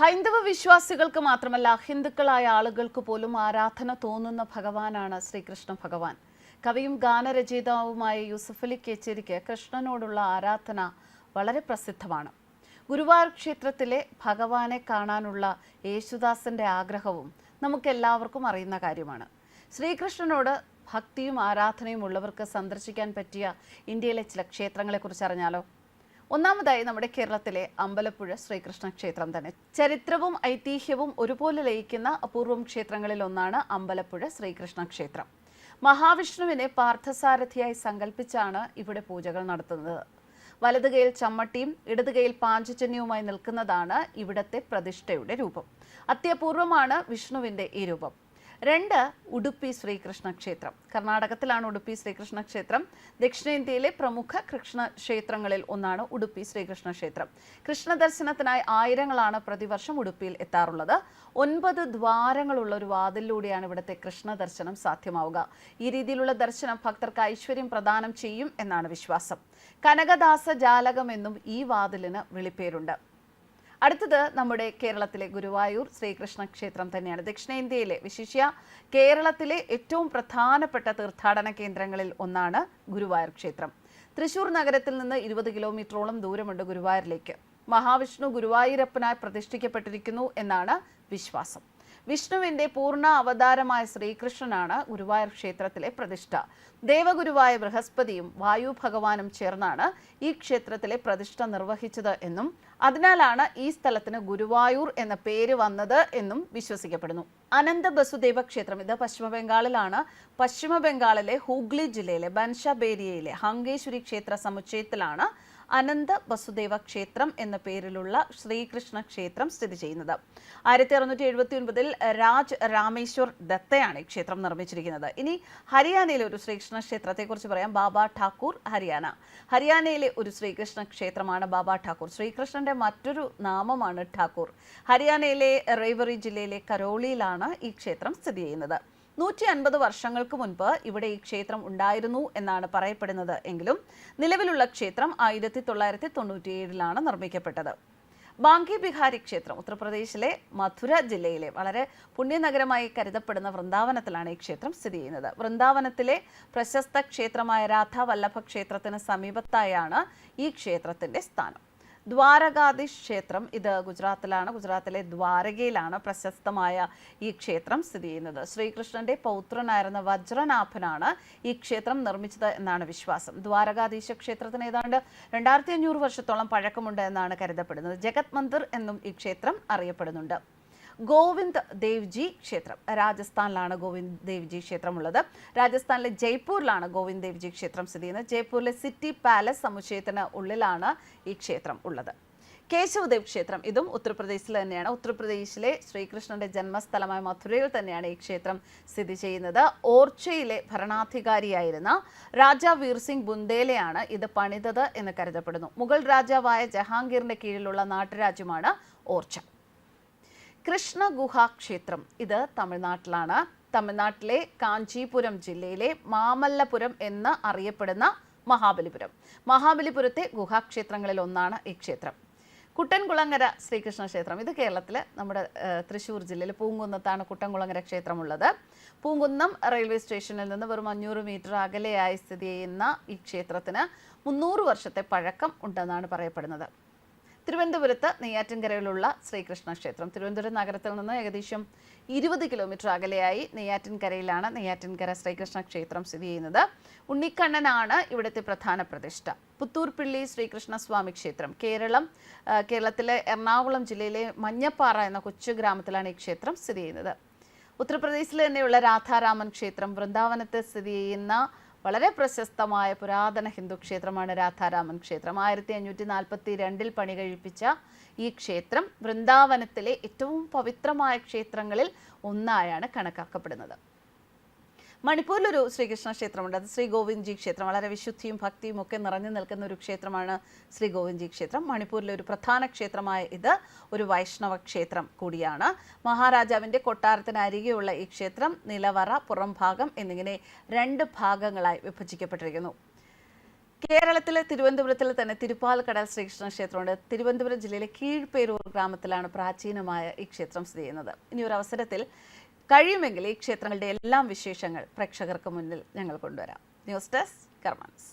ഹൈന്ദവ വിശ്വാസികൾക്ക് മാത്രമല്ല ഹിന്ദുക്കളായ ആളുകൾക്ക് പോലും ആരാധന തോന്നുന്ന ഭഗവാനാണ് ശ്രീകൃഷ്ണ ഭഗവാൻ. കവിയും ഗാനരചയിതാവുമായ യൂസഫലി കേച്ചേരിക്ക് കൃഷ്ണനോടുള്ള ആരാധന വളരെ പ്രസിദ്ധമാണ്. ഗുരുവായൂർ ക്ഷേത്രത്തിലെ ഭഗവാനെ കാണാനുള്ള യേശുദാസന്റെ ആഗ്രഹവും നമുക്കെല്ലാവർക്കും അറിയുന്ന കാര്യമാണ്. ശ്രീകൃഷ്ണനോട് ഭക്തിയും ആരാധനയും ഉള്ളവർക്ക് സന്ദർശിക്കാൻ പറ്റിയ ഇന്ത്യയിലെ ചില ക്ഷേത്രങ്ങളെക്കുറിച്ച് അറിഞ്ഞാലോ? ഒന്നാമതായി നമ്മുടെ കേരളത്തിലെ അമ്പലപ്പുഴ ശ്രീകൃഷ്ണ ക്ഷേത്രം തന്നെ. ചരിത്രവും ഐതിഹ്യവും ഒരുപോലെ ലയിക്കുന്ന അപൂർവം ക്ഷേത്രങ്ങളിൽ ഒന്നാണ് അമ്പലപ്പുഴ ശ്രീകൃഷ്ണ ക്ഷേത്രം. മഹാവിഷ്ണുവിനെ പാർത്ഥസാരഥിയായി സങ്കല്പിച്ചാണ് ഇവിടെ പൂജകൾ നടത്തുന്നത്. വലത് കൈയിൽ ചമ്മട്ടിയും ഇടത് പാഞ്ചജന്യവുമായി നിൽക്കുന്നതാണ് ഇവിടത്തെ പ്രതിഷ്ഠയുടെ രൂപം. അത്യപൂർവമാണ് വിഷ്ണുവിന്റെ ഈ രൂപം. രണ്ട് ഉടുപ്പി ശ്രീകൃഷ്ണ ക്ഷേത്രം കർണാടകത്തിലാണ് ഉടുപ്പി ശ്രീകൃഷ്ണ ക്ഷേത്രം ദക്ഷിണേന്ത്യയിലെ പ്രമുഖ കൃഷ്ണ ക്ഷേത്രങ്ങളിൽ ഒന്നാണ് ഉടുപ്പി ശ്രീകൃഷ്ണ ക്ഷേത്രം കൃഷ്ണ ദർശനത്തിനായി ആയിരങ്ങളാണ് പ്രതിവർഷം ഉടുപ്പിയിൽ എത്താറുള്ളത്. ഒൻപത് ദ്വാരങ്ങളുള്ള ഒരു വാതിലിലൂടെയാണ് ഇവിടുത്തെ കൃഷ്ണ ദർശനം സാധ്യമാവുക. ഈ രീതിയിലുള്ള ദർശനം ഭക്തർക്ക് ഐശ്വര്യം പ്രദാനം ചെയ്യും എന്നാണ് വിശ്വാസം. കനകദാസ ജാലകം എന്നും ഈ വാതിലിന് വിളിപ്പേരുണ്ട്. അടുത്തത് നമ്മുടെ കേരളത്തിലെ ഗുരുവായൂർ ശ്രീകൃഷ്ണ ക്ഷേത്രം തന്നെയാണ്. ദക്ഷിണേന്ത്യയിലെ വിശിഷ്യ കേരളത്തിലെ ഏറ്റവും പ്രധാനപ്പെട്ട തീർത്ഥാടന കേന്ദ്രങ്ങളിൽ ഒന്നാണ് ഗുരുവായൂർ ക്ഷേത്രം. തൃശൂർ നഗരത്തിൽ നിന്ന് ഇരുപത് കിലോമീറ്ററോളം ദൂരമുണ്ട് ഗുരുവായൂരിലേക്ക്. മഹാവിഷ്ണു ഗുരുവായൂരപ്പനായി പ്രതിഷ്ഠിക്കപ്പെട്ടിരിക്കുന്നു എന്നാണ് വിശ്വാസം. വിഷ്ണുവിന്റെ പൂർണ അവതാരമായ ശ്രീകൃഷ്ണനാണ് ഗുരുവായൂർ ക്ഷേത്രത്തിലെ പ്രതിഷ്ഠ. ദേവഗുരുവായ ബൃഹസ്പതിയും വായു ഭഗവാനും ചേർന്നാണ് ഈ ക്ഷേത്രത്തിലെ പ്രതിഷ്ഠ നിർവഹിച്ചത് എന്നും അതിനാലാണ് ഈ സ്ഥലത്തിന് ഗുരുവായൂർ എന്ന പേര് വന്നത് എന്നും വിശ്വസിക്കപ്പെടുന്നു. അനന്ത ബസുദേവ ക്ഷേത്രം ഇത് പശ്ചിമ ബംഗാളിലാണ് പശ്ചിമ ബംഗാളിലെ ഹൂഗ്ലി ജില്ലയിലെ ബൻഷബേരിയയിലെ ഹങ്കേശ്വരി ക്ഷേത്ര സമുച്ചയത്തിലാണ് അനന്ത വസുദേവ ക്ഷേത്രം എന്ന പേരിലുള്ള ശ്രീകൃഷ്ണ ക്ഷേത്രം സ്ഥിതി ചെയ്യുന്നത്. ആയിരത്തി അറുന്നൂറ്റി എഴുപത്തി രാജ് രാമേശ്വർ ദത്തയാണ് ഈ ക്ഷേത്രം നിർമ്മിച്ചിരിക്കുന്നത്. ഇനി ഹരിയാനയിലെ ഒരു ശ്രീകൃഷ്ണ ക്ഷേത്രത്തെക്കുറിച്ച് പറയാം. ബാബ ഠാക്കൂർ ഹരിയാന. ഹരിയാനയിലെ ഒരു ശ്രീകൃഷ്ണ ക്ഷേത്രമാണ് ബാബ ഠാക്കൂർ. ശ്രീകൃഷ്ണന്റെ മറ്റൊരു നാമമാണ് ഠാക്കൂർ. ഹരിയാനയിലെ റേവറി ജില്ലയിലെ കരോളിയിലാണ് ഈ ക്ഷേത്രം സ്ഥിതി ചെയ്യുന്നത്. നൂറ്റി അൻപത് വർഷങ്ങൾക്ക് മുൻപ് ഇവിടെ ഈ ക്ഷേത്രം ഉണ്ടായിരുന്നു എന്നാണ് പറയപ്പെടുന്നത്. എങ്കിലും നിലവിലുള്ള ക്ഷേത്രം ആയിരത്തി തൊള്ളായിരത്തി തൊണ്ണൂറ്റിയേഴിലാണ് നിർമ്മിക്കപ്പെട്ടത്. ബാങ്കി ബിഹാരി ക്ഷേത്രം ഉത്തർപ്രദേശിലെ മധുര ജില്ലയിലെ വളരെ പുണ്യനഗരമായി കരുതപ്പെടുന്ന വൃന്ദാവനത്തിലാണ് ഈ ക്ഷേത്രം സ്ഥിതി ചെയ്യുന്നത്. വൃന്ദാവനത്തിലെ പ്രശസ്ത ക്ഷേത്രമായ രാധാവല്ലഭ ക്ഷേത്രത്തിന് സമീപത്തായാണ് ഈ ക്ഷേത്രത്തിന്റെ സ്ഥാനം. ദ്വാരകാധീഷ് ക്ഷേത്രം ഇത് ഗുജറാത്തിലാണ്. ഗുജറാത്തിലെ ദ്വാരകയിലാണ് പ്രശസ്തമായ ഈ ക്ഷേത്രം സ്ഥിതി ചെയ്യുന്നത്. ശ്രീകൃഷ്ണന്റെ പൗത്രനായിരുന്ന വജ്രനാഭനാണ് ഈ ക്ഷേത്രം നിർമ്മിച്ചത് എന്നാണ് വിശ്വാസം. ദ്വാരകാധീശ ക്ഷേത്രത്തിന് ഏതാണ്ട് രണ്ടായിരത്തി അഞ്ഞൂറ് വർഷത്തോളം പഴക്കമുണ്ട് എന്നാണ് കരുതപ്പെടുന്നത്. ജഗത് മന്ദിർ എന്നും ഈ ക്ഷേത്രം അറിയപ്പെടുന്നുണ്ട്. ഗോവിന്ദ് ദേവ്ജി ക്ഷേത്രം. രാജസ്ഥാനിലാണ് ഗോവിന്ദ് ദേവ്ജി ക്ഷേത്രം ഉള്ളത് രാജസ്ഥാനിലെ ജയ്പൂരിലാണ് ഗോവിന്ദ് ദേവ്ജി ക്ഷേത്രം സ്ഥിതി ചെയ്യുന്നത്. ജയ്പൂരിലെ സിറ്റി പാലസ് സമുച്ചയത്തിന് ഉള്ളിലാണ് ഈ ക്ഷേത്രം ഉള്ളത്. കേശവദേവ് ക്ഷേത്രം ഇതും ഉത്തർപ്രദേശിൽ തന്നെയാണ്. ഉത്തർപ്രദേശിലെ ശ്രീകൃഷ്ണന്റെ ജന്മസ്ഥലമായ മഥുരയിൽ തന്നെയാണ് ഈ ക്ഷേത്രം സ്ഥിതി ചെയ്യുന്നത്. ഓർച്ചയിലെ ഭരണാധികാരിയായിരുന്ന രാജാ വീർ സിംഗ് ബുന്ദേലയാണ് ഇത് പണിതത് എന്ന് കരുതപ്പെടുന്നു. മുഗൾ രാജാവായ ജഹാംഗീറിന്റെ കീഴിലുള്ള നാട്ടുരാജ്യമാണ് ഓർച്ച. കൃഷ്ണ ഗുഹാ ക്ഷേത്രം ഇത് തമിഴ്നാട്ടിലാണ്. തമിഴ്നാട്ടിലെ കാഞ്ചീപുരം ജില്ലയിലെ മാമല്ലപുരം എന്ന് അറിയപ്പെടുന്ന മഹാബലിപുരം. മഹാബലിപുരത്തെ ഗുഹാക്ഷേത്രങ്ങളിൽ ഒന്നാണ് ഈ ക്ഷേത്രം. കുട്ടൻകുളങ്ങര ശ്രീകൃഷ്ണ ക്ഷേത്രം. ഇത് കേരളത്തിൽ നമ്മുടെ തൃശ്ശൂർ ജില്ലയിൽ പൂങ്കുന്നത്താണ് കുട്ടൻകുളങ്ങര ക്ഷേത്രമുള്ളത്. പൂങ്കുന്നം റെയിൽവേ സ്റ്റേഷനിൽ നിന്ന് വെറും അഞ്ഞൂറ് മീറ്റർ അകലെയായി സ്ഥിതി ചെയ്യുന്ന ഈ ക്ഷേത്രത്തിന് മുന്നൂറ് വർഷത്തെ പഴക്കം ഉണ്ടെന്നാണ് പറയപ്പെടുന്നത്. തിരുവനന്തപുരത്ത് നെയ്യാറ്റിൻകരയിലുള്ള ശ്രീകൃഷ്ണ ക്ഷേത്രം. തിരുവനന്തപുരം നഗരത്തിൽ നിന്ന് ഏകദേശം ഇരുപത് കിലോമീറ്റർ അകലെയായി നെയ്യാറ്റിൻകരയിലാണ് നെയ്യാറ്റിൻകര ശ്രീകൃഷ്ണ ക്ഷേത്രം സ്ഥിതി ചെയ്യുന്നത്. ഉണ്ണിക്കണ്ണനാണ് ഇവിടുത്തെ പ്രധാന പ്രതിഷ്ഠ. പുത്തൂർപ്പിള്ളി ശ്രീകൃഷ്ണസ്വാമി ക്ഷേത്രം. കേരളം കേരളത്തിലെ എറണാകുളം ജില്ലയിലെ മഞ്ഞപ്പാറ എന്ന കൊച്ചു ഗ്രാമത്തിലാണ് ഈ ക്ഷേത്രം സ്ഥിതി ചെയ്യുന്നത്. ഉത്തർപ്രദേശിൽ തന്നെയുള്ള രാധാരാമൻ ക്ഷേത്രം വൃന്ദാവനത്ത് സ്ഥിതി ചെയ്യുന്ന വളരെ പ്രശസ്തമായ പുരാതന ഹിന്ദു ക്ഷേത്രമാണ് രാധാരാമൻ ക്ഷേത്രം. ആയിരത്തി അഞ്ഞൂറ്റി നാൽപ്പത്തി രണ്ടിൽ പണി കഴിപ്പിച്ച ഈ ക്ഷേത്രം വൃന്ദാവനത്തിലെ ഏറ്റവും പവിത്രമായ ക്ഷേത്രങ്ങളിൽ ഒന്നായാണ് കണക്കാക്കപ്പെടുന്നത്. മണിപ്പൂരിലൊരു ശ്രീകൃഷ്ണ ക്ഷേത്രമുണ്ട്. അത് ശ്രീ ഗോവിന്ദ്ജി ക്ഷേത്രം. വളരെ വിശുദ്ധിയും ഭക്തിയും ഒക്കെ നിറഞ്ഞു നിൽക്കുന്ന ഒരു ക്ഷേത്രമാണ് ശ്രീ ഗോവിന്ദ്ജി ക്ഷേത്രം. മണിപ്പൂരിലെ ഒരു പ്രധാന ക്ഷേത്രമായ ഇത് ഒരു വൈഷ്ണവ ക്ഷേത്രം കൂടിയാണ്. മഹാരാജാവിന്റെ കൊട്ടാരത്തിന് അരികെയുള്ള ഈ ക്ഷേത്രം നിലവറ പുറം ഭാഗം എന്നിങ്ങനെ രണ്ട് ഭാഗങ്ങളായി വിഭജിക്കപ്പെട്ടിരിക്കുന്നു. കേരളത്തിലെ തിരുവനന്തപുരത്തിൽ തന്നെ തിരുപ്പാൽക്കടൽ ശ്രീകൃഷ്ണ ക്ഷേത്രമുണ്ട്. തിരുവനന്തപുരം ജില്ലയിലെ കീഴ്പേരൂർ ഗ്രാമത്തിലാണ് പ്രാചീനമായ ഈ ക്ഷേത്രം സ്ഥിതി ചെയ്യുന്നത്. ഇനി ഒരു അവസരത്തിൽ കഴിയുമെങ്കിൽ ഈ ക്ഷേത്രങ്ങളുടെ എല്ലാം വിശേഷങ്ങൾ പ്രേക്ഷകർക്ക് മുന്നിൽ ഞങ്ങൾ കൊണ്ടുവരാം. News desk കർമാൻസ്